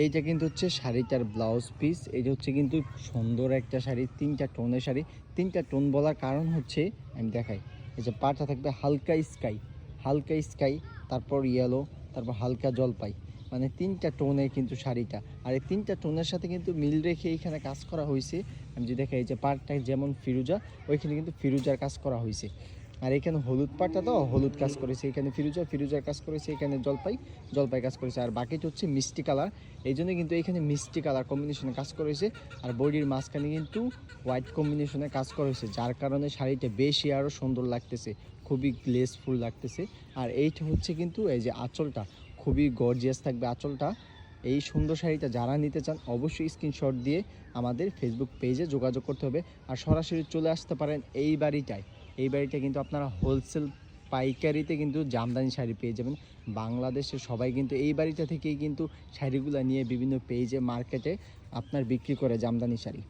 এইটা কিন্তু হচ্ছে শাড়িটার ব্লাউজ পিস। এটা হচ্ছে কিন্তু সুন্দর একটা শাড়ি, তিনটা টোনের শাড়ি। তিনটা টোন বলার কারণ হচ্ছে, আমি দেখাই, এই যে পাটা থাকবে হালকা স্কাই হালকা স্কাই, তারপর ইয়েলো তারপর হালকা জলপাই। মানে তিনটা টোনের কিন্তু শাড়িটা। আর এই তিনটা টোনের সাথে কিন্তু মিল রেখে এইখানে কাজ করা হয়েছে। আমি যদি দেখাই, এই যে পাটটা যেমন ফিরুজা, ওইখানে কিন্তু ফিরুজার কাজ করা হয়েছে। আর এখানে হলুদ পাটটা তো, হলুদ কাজ করেছে। এখানে ফিরুজা, ফিরুজার কাজ করেছে, এখানে জলপাই জলপাই কাজ করেছে। আর বাকিটা হচ্ছে মিষ্টি কালার। এই জন্য কিন্তু এখানে মিষ্টি কালার কম্বিনেশনে কাজ করেছে। আর বডির মাঝখানে কিন্তু হোয়াইট কম্বিনেশনে কাজ করেছে, যার কারণে শাড়িটা বেশি আরও সুন্দর লাগতেছে, খুবই গ্লেসফুল লাগতেছে। আর এইটা হচ্ছে কিন্তু এই যে আঁচলটা, খুবই গর্জিয়াস থাকবে আঁচলটা। এই সুন্দর শাড়িটা যারা নিতে চান, অবশ্যই স্ক্রিনশট দিয়ে আমাদের ফেসবুক পেজে যোগাযোগ করতে হবে। আর সরাসরি চলে আসতে পারেন এই বাড়িটায়। এই বাড়িটা কিন্তু আপনারা হোলসেল পাইকারিতে কিন্তু জামদানি শাড়ি পেয়ে যাবেন। বাংলাদেশের সবাই কিন্তু এই বাড়িটা থেকেই কিন্তু শাড়িগুলো নিয়ে বিভিন্ন পেজে মার্কেটে আপনার বিক্রি করে জামদানি শাড়ি।